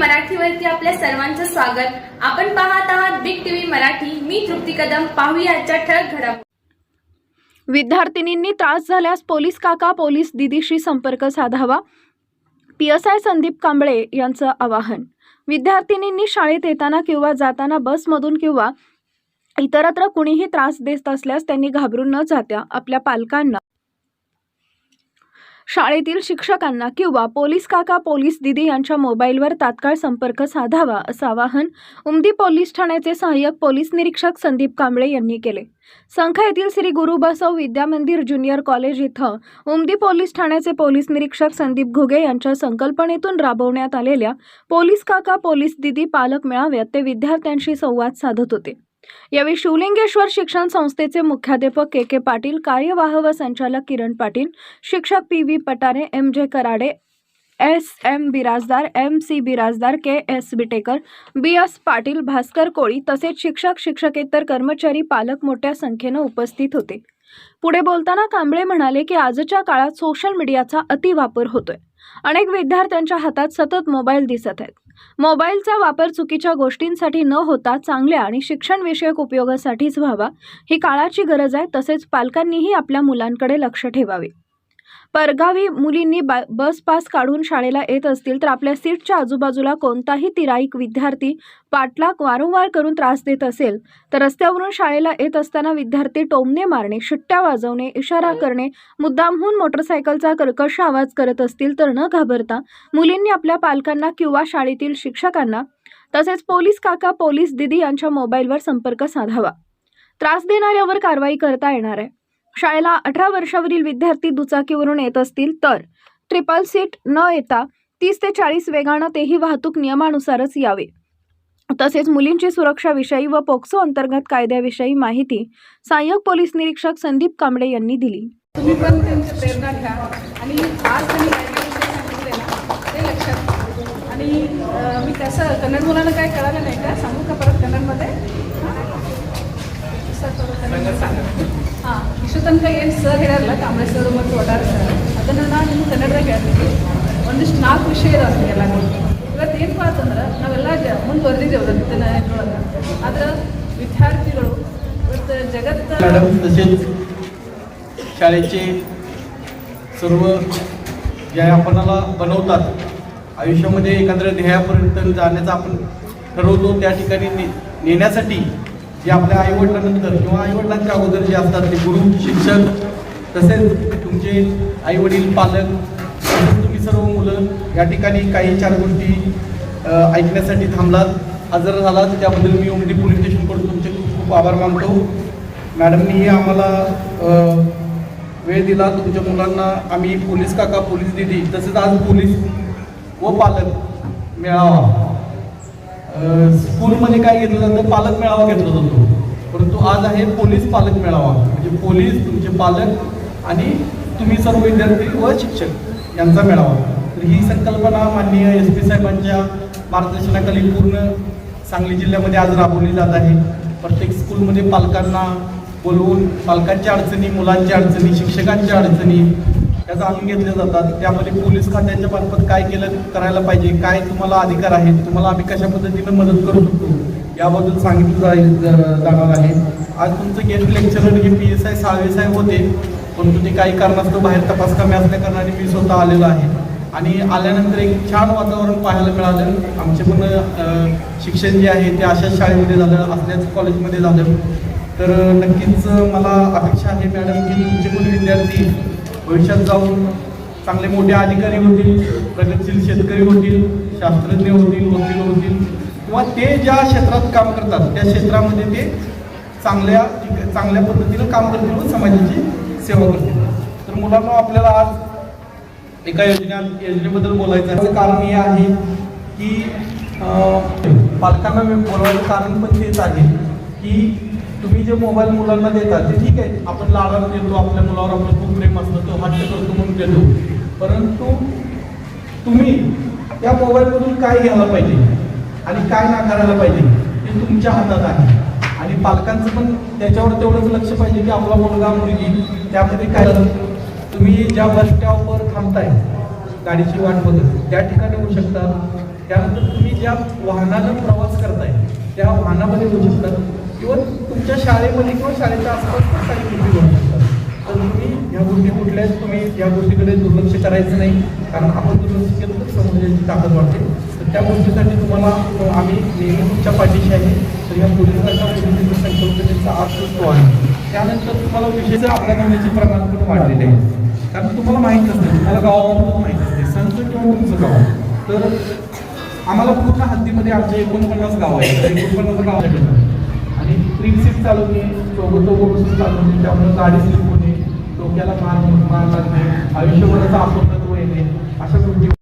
मराठीवरती आपल्या सर्वांचं स्वागत. आपण पाहत आहात बिग टीव्ही मराठी. मी तृप्ती कदम. पाहूया आजच्या ठळक घडामोडी. विद्यार्थिनींनी त्रास झाल्यास पोलीस काका पोलीस दिदीशी संपर्क साधावा. P S I Sandeep Kamble यांचं आवाहन. विद्यार्थिनींनी शाळेत येताना किंवा जाताना बसमधून किंवा इतरत्र कुणीही त्रास देत असल्यास त्यांनी घाबरून न जात्या. आपल्या पालकांना शाळेतील शिक्षकांना किंवा पोलीस काका पोलीस दिदी यांच्या मोबाईलवर तात्काळ संपर्क साधावा असं आवाहन उमदी पोलीस ठाण्याचे सहाय्यक पोलीस निरीक्षक संदीप कांबळे यांनी केले. संख येथील श्री गुरु बसव विद्या मंदिर ज्युनियर कॉलेज इथं उमदी पोलीस ठाण्याचे पोलीस निरीक्षक संदीप घुगे यांच्या संकल्पनेतून राबवण्यात आलेल्या पोलीस काका पोलीस दिदी पालक मेळाव्यात ते विद्यार्थ्यांशी संवाद साधत होते. यावेळी शिवलिंगेश्वर शिक्षण संस्थेचे मुख्याध्यापक के के पाटील कार्यवाह व संचालक किरण पाटील शिक्षक P V Patare M J Karade S M Birajdar M C Birajdar K S Bitekar B S Patil Bhaskar Koli तसेच शिक्षक शिक्षकेतर कर्मचारी पालक मोठ्या संख्येनं उपस्थित होते. पुढे बोलताना कांबळे म्हणाले की आजच्या काळात सोशल मीडियाचा अतिवापर होतोय. अनेक विद्यार्थ्यांच्या हातात सतत मोबाईल दिसत आहेत. मोबाईलचा वापर चुकीच्या गोष्टींसाठी न होता चांगल्या आणि शिक्षणविषयक उपयोगासाठीच व्हावा ही काळाची गरज आहे तसेच पालकांनीही आपल्या मुलांकडे लक्ष ठेवावे. परगावी मुलींनी बा बस पास काढून शाळेला येत असतील तर आपल्या सीटच्या आजूबाजूला कोणताही तिराईक विद्यार्थी पाठलाग वारंवार करून त्रास देत असेल तर रस्त्यावरून शाळेला येत असताना विद्यार्थी टोमणे मारणे शिट्ट्या वाजवणे इशारा करणे मुद्दामहून मोटरसायकलचा कर्कश आवाज करत असतील तर न घाबरता मुलींनी आपल्या पालकांना किंवा शाळेतील शिक्षकांना तसेच पोलीस काका पोलीस दिदी यांच्या मोबाईलवर संपर्क साधावा. त्रास देणाऱ्यावर कारवाई करता येणार आहे. शाळेला अठरा वर्षावरील विद्यार्थी दुचाकीवरून येत असतील तर ट्रिपल सीट न येता तीस ते चाळीस वेगानं तेही वाहतूक नियमानुसारच यावे. तसेच मुलींची सुरक्षाविषयी व पोक्सो अंतर्गत कायद्याविषयी माहिती सहाय्यक पोलीस निरीक्षक संदीप कांबळे यांनी दिली. तुम्ही पण त्यांची प्रेरणा घ्या आणि आज त्यांनी ते लक्षात आणि मी कसं कन्नड मुलांना काय कळालं नाही का? सांगू का परत कन्नडमध्ये? हां? ತನಕ ಏನು ಸರ್ ಹೇಳಿರಲ್ಲ ಕಾಂಬ್ಳೆ ಸರ್ ಮತ್ತು ಒಡಾರ್ ಸರ್ ಅದನ್ನು ನಾನು ನಿಮ್ಗೆ ಕನ್ನಡದಾಗ ಹೇಳ್ತೀನಿ ಒಂದಿಷ್ಟು ನಾಲ್ಕು ವಿಷಯ ಇದಾವೆ ನಮಗೆಲ್ಲ ಇವತ್ತು ಏನಪ್ಪ ಅಂತಂದ್ರೆ ನಾವೆಲ್ಲ ಜ ಮುಂದುವರೆದಿದ್ದೇವೆ ಅದನ್ನ ಇದ್ರೊಳಗೆ ಆದ್ರೆ ವಿದ್ಯಾರ್ಥಿಗಳು ಇವತ್ತು ಜಗತ್ತು मॅडम तसेच शाळेचे सर्व ज्या आपणाला बनवतात आयुष्यामध्ये एखाद्या ध्येयापर्यंत जाण्याचा आपण ठरवतो त्या ठिकाणी ने नेण्यासाठी जे आपल्या आईवडिलांनंतर किंवा आईवडिलांच्या अगोदर जे असतात ते गुरु शिक्षक तसेच तुमचे आईवडील पालक तसेच तुम्ही सर्व मुलं या ठिकाणी काही चार गोष्टी ऐकण्यासाठी थांबलात हजर झालात. त्याबद्दल मी उमदी पोलीस स्टेशनकडून तुमचे खूप खूप आभार मानतो. मॅडमनी आम्हाला वेळ दिला. तुमच्या मुलांना आम्ही पोलीस काका पोलीस दिदी तसेच आज पोलीस व पालक मेळावा. स्कूलमध्ये काय घेतलं जातं? पालक मेळावा घेतला जातो. परंतु आज आहे पोलीस पालक मेळावा. म्हणजे पोलीस तुमचे पालक आणि तुम्ही सर्व विद्यार्थी व शिक्षक यांचा मेळावा. तर ही संकल्पना माननीय एस पी साहेबांच्या मार्गदर्शनाखाली पूर्ण सांगली जिल्ह्यामध्ये आज राबवली जात आहे. प्रत्येक स्कूलमध्ये पालकांना बोलवून पालकांच्या अडचणी मुलांच्या अडचणी शिक्षकांच्या अडचणी ह्या जाणून घेतल्या जातात. त्यामध्ये पोलीस खात्याच्या मार्फत काय केलं करायला पाहिजे काय तुम्हाला अधिकार आहेत तुम्हाला आम्ही कशा पद्धतीनं मदत करू शकतो याबद्दल सांगितलं जाईल ज- जाणार आहे. आज तुमचं गेस्ट लेक्चरर हे पी एस आय साळवे साहेब होते परंतु ते काही कारणास्तव बाहेर तपास कमी असल्या कारणाने मी स्वतः आलेलो आहे. आणि आल्यानंतर एक छान वातावरण पाहायला मिळालं. आमचे पण शिक्षण जे आहे ते अशाच शाळेमध्ये झालं असल्याच कॉलेजमध्ये झालं. तर नक्कीच मला अपेक्षा आहे मॅडम की तुमचे पण विद्यार्थी भविष्यात जाऊन चांगले मोठे अधिकारी होतील प्रगतशील शेतकरी होतील शास्त्रज्ञ होतील वकील होतील किंवा ते ज्या क्षेत्रात काम करतात त्या क्षेत्रामध्ये ते चांगल्या चांगल्या पद्धतीनं काम करतील व समाजाची सेवा करतील. तर मुलांना आपल्याला आज एका योजना योजनेबद्दल बोलायचं आहे. कारण हे आहे की पालकांना बोलवायचं कारण पण तेच आहे की तुम्ही जे मोबाईल मुलांना देता ते ठीक आहे आपण लाडाला देतो आपल्या मुलावर आपलं खूप प्रेम असतं तो हट्ट करतो म्हणून देतो. परंतु तुम्ही त्या मोबाईलमधून काय घ्यायला पाहिजे? आणि काय नाकारायला पाहिजे? हे तुमच्या हातात आहे. आणि पालकांचं पण त्याच्यावर तेवढंच लक्ष पाहिजे की आपला मुलगा मुलगी त्यामध्ये काय तुम्ही ज्या बस स्टॉपवर थांबताय गाडीची वाट बघत त्या ठिकाणी होऊ शकता. त्यानंतर तुम्ही ज्या वाहनानं प्रवास करताय त्या वाहनामध्ये होऊ शकतात. किंवा तुमच्या शाळेमध्ये किंवा शाळेच्या आसपास पण काही गोष्टी घडू शकतात. तर तुम्ही ह्या गोष्टी कुठल्या आहेत? तुम्ही या गोष्टीकडे दुर्लक्ष करायचं नाही. कारण आपण दुर्लक्ष केलं तर समाजाची ताकद वाढते. तर त्या गोष्टीसाठी तुम्हाला आम्ही नेहमी तुमच्या पाठीशी आहे. तर या पोलिसांच्या पोलिसांच्या संकल्पनेचा अस्तित्व आहे त्यानंतर तुम्हाला विशेष आपल्या होण्याचे प्रमाण पण वाढलेले आहे. कारण तुम्हाला माहीत असते तुम्हाला गावामधून माहीत असते संत किंवा तुमचं गाव. तर आम्हाला पूर्ण हद्दीमध्ये आमचे एकोणपन्नास गाव आहे एकोणपन्नास गाव आहे आणि ट्रिप सीट चालवणे सोबत बसून चालवणे त्यामुळे गाडी स्लिप होणे डोक्याला मार मार लागणे आयुष्यभराचा अपंगत्व येणे अशा गोष्टी